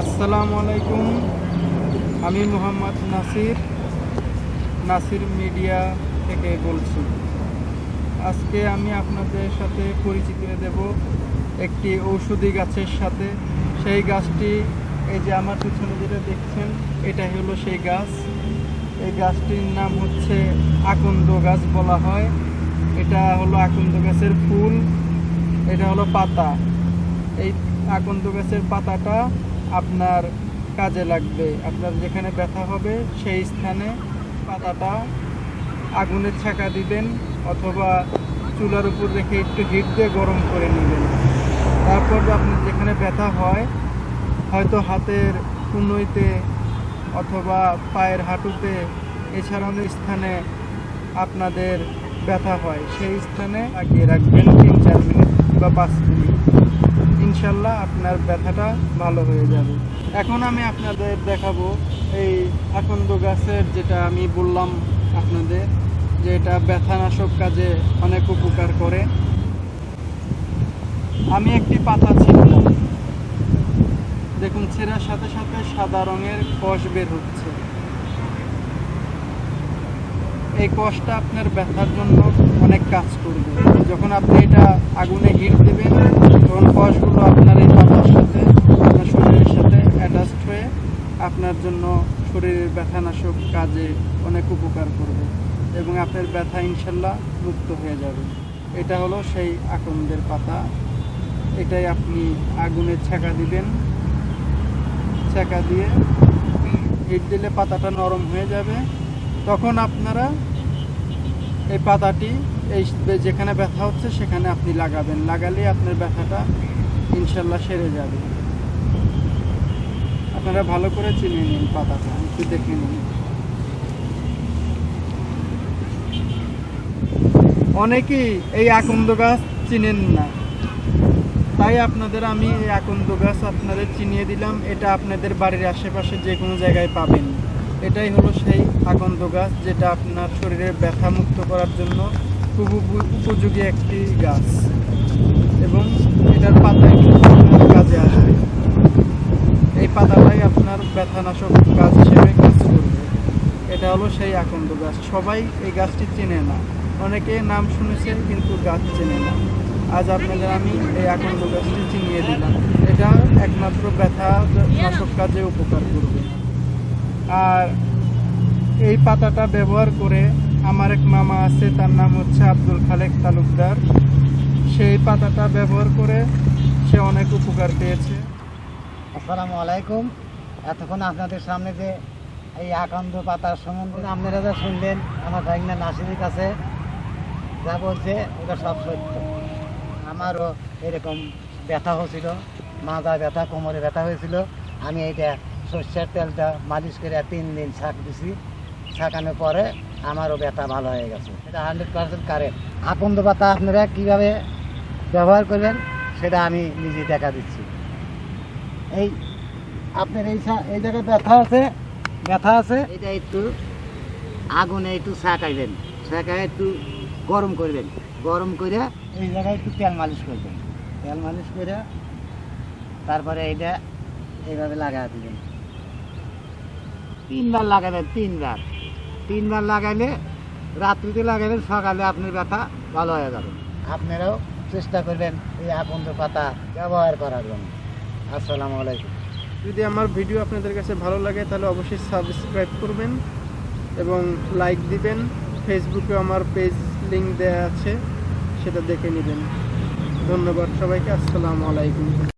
আসসালামু আলাইকুম। আমি মোহাম্মদ নাসির নাসির মিডিয়া থেকে বলছি। আজকে আমি আপনাদের সাথে পরিচিত দেব একটি ঔষধি গাছের সাথে। সেই গাছটি, এই যে আমার পিছনে যেটা দেখছেন এটা হলো সেই গাছ। এই গাছটির নাম হচ্ছে আকন্দ গাছ বলা হয়। এটা হলো আকন্দ গাছের ফুল, এটা হলো পাতা। এই আকন্দ গাছের পাতাটা আপনার কাজে লাগবে। আপনার যেখানে ব্যথা হবে, সেই স্থানে পাতাটা আগুনের ছাঁকা দিবেন অথবা চুলার উপর রেখে একটু হিট দিয়ে গরম করে নেবেন। তারপর আপনার যেখানে ব্যথা হয়, হয়তো হাতের কুনুইতে অথবা পায়ের হাঁটুতে এছাড়াও স্থানে আপনাদের ব্যথা হয়। সেই স্থানে লাগিয়ে রাখবেন তিন চার মিনিট বা পাঁচ মিনিট। ইনশাল্লাহ আপনার ব্যথাটা ভালো হয়ে যাবে। এখন আমি আপনাদের দেখাবো এই আকন্দ গাছের যেটা আমি বললাম আপনাদের, যে এটা ব্যথানাশক কাজে অনেক উপকার করে। আমি একটি পাতা ছিলাম দেখুন, ছেঁড়ার সাথে সাথে সাদা রঙের কষ বের হচ্ছে। এই কষটা আপনার ব্যথার জন্য অনেক কাজ করবে। যখন আপনি এটা আগুনে হিট দেবেন, তখন কষগুলো আপনার এই পাতার সাথে, আপনার শরীরের সাথে অ্যাটাচড হয়ে আপনার জন্য শরীরের ব্যথানাশক কাজে অনেক উপকার করবে এবং আপনার ব্যথা ইনশাল্লাহ মুক্ত হয়ে যাবে। এটা হলো সেই আকন্দের পাতা। এটাই আপনি আগুনে ছেঁকা দিবেন। ছেঁকা দিয়ে হিট দিলে পাতাটা নরম হয়ে যাবে। তখন আপনারা এই পাতাটি, এই যেখানে ব্যথা হচ্ছে সেখানে আপনি লাগাবেন। লাগালে আপনার ব্যথাটা ইনশাল্লাহ সেরে যাবে। আপনারা ভালো করে চিনে নিন পাতাটা, একটু দেখে নিন। অনেকেই এই আকন্দ গাছ চিনেন না। তাই আপনাদের আমি এই আকন্দ গাছ আপনাদের চিনিয়ে দিলাম। এটা আপনাদের বাড়ির আশেপাশে যে কোনো জায়গায় পাবেন। এটাই হলো সেই আকন্দ গাছ যেটা আপনার শরীরের ব্যথা মুক্ত করার জন্য খুব উপযোগী একটি গাছ। এবং এটার পাতা একটু কাজে আসবে এই পাতাটাই আপনার ব্যথানাশক গাছ হিসেবে কাজ করবে। এটা হলো সেই আকন্দ গাছ। সবাই এই গাছটি চেনে না। অনেকে নাম শুনেছে কিন্তু গাছ চেনে না। আজ আপনাদের আমি এই আকন্দ গাছটি চিনিয়ে দিলাম। এটা একমাত্র ব্যথা নাশক কাজে উপকার করবে। আর এই পাতাটা ব্যবহার করে আমার এক মামা আছে, তার নাম হচ্ছে আব্দুল খালেক তালুকদার। সেই পাতাটা ব্যবহার করে সে অনেক উপকার পেয়েছে। আসসালামু আলাইকুম। এতক্ষণ আপনাদের সামনে যে এই আকান্ত পাতার সম্বন্ধে আপনারা যা শুনলেন, আমার ভাইনা নাসিরের কাছে যা বলছে, ওটা সব সত্য। আমারও এরকম ব্যথা হয়েছিল মাজা ব্যথা, কোমরে ব্যথা হয়েছিল। আমি এইটা সর্ষের তেলটা মালিশ করে তিন দিন ছাক দিছি। ছাকানোর পরে আমারও ব্যথা ভালো হয়ে গেছে। এটা হান্ড্রেড পার্সেন্ট কারেক্ট আকন্দ পাতা আপনারা কীভাবে ব্যবহার করবেন সেটা আমি নিজে দেখা দিচ্ছি। এই আপনার এই এই জায়গায় ব্যথা আছে? ব্যথা আছে? এটা একটু আগুনে একটু ছাকাইবেন ছাকায় একটু গরম করবেন। গরম করে এই জায়গায় একটু তেল মালিশ করবেন। তেল মালিশ করে তারপরে এইটা এইভাবে লাগা দিবেন। তিনবার লাগাবেন তিনবার। তিনবার লাগাইলে রাত্রিতে লাগাবেন সকালে আপনার ব্যথা ভালো হয়ে যাবে। আপনারাও চেষ্টা করবেন এই আকন্দ পাতা ব্যবহার করার জন্য। আসসালামু আলাইকুম। যদি আমার ভিডিও আপনাদের কাছে ভালো লাগে তাহলে অবশ্যই সাবস্ক্রাইব করবেন এবং লাইক দিবেন। ফেসবুকে আমার পেজ লিঙ্ক দেওয়া আছে সেটা দেখে নেবেন। ধন্যবাদ সবাইকে আসসালামু আলাইকুম।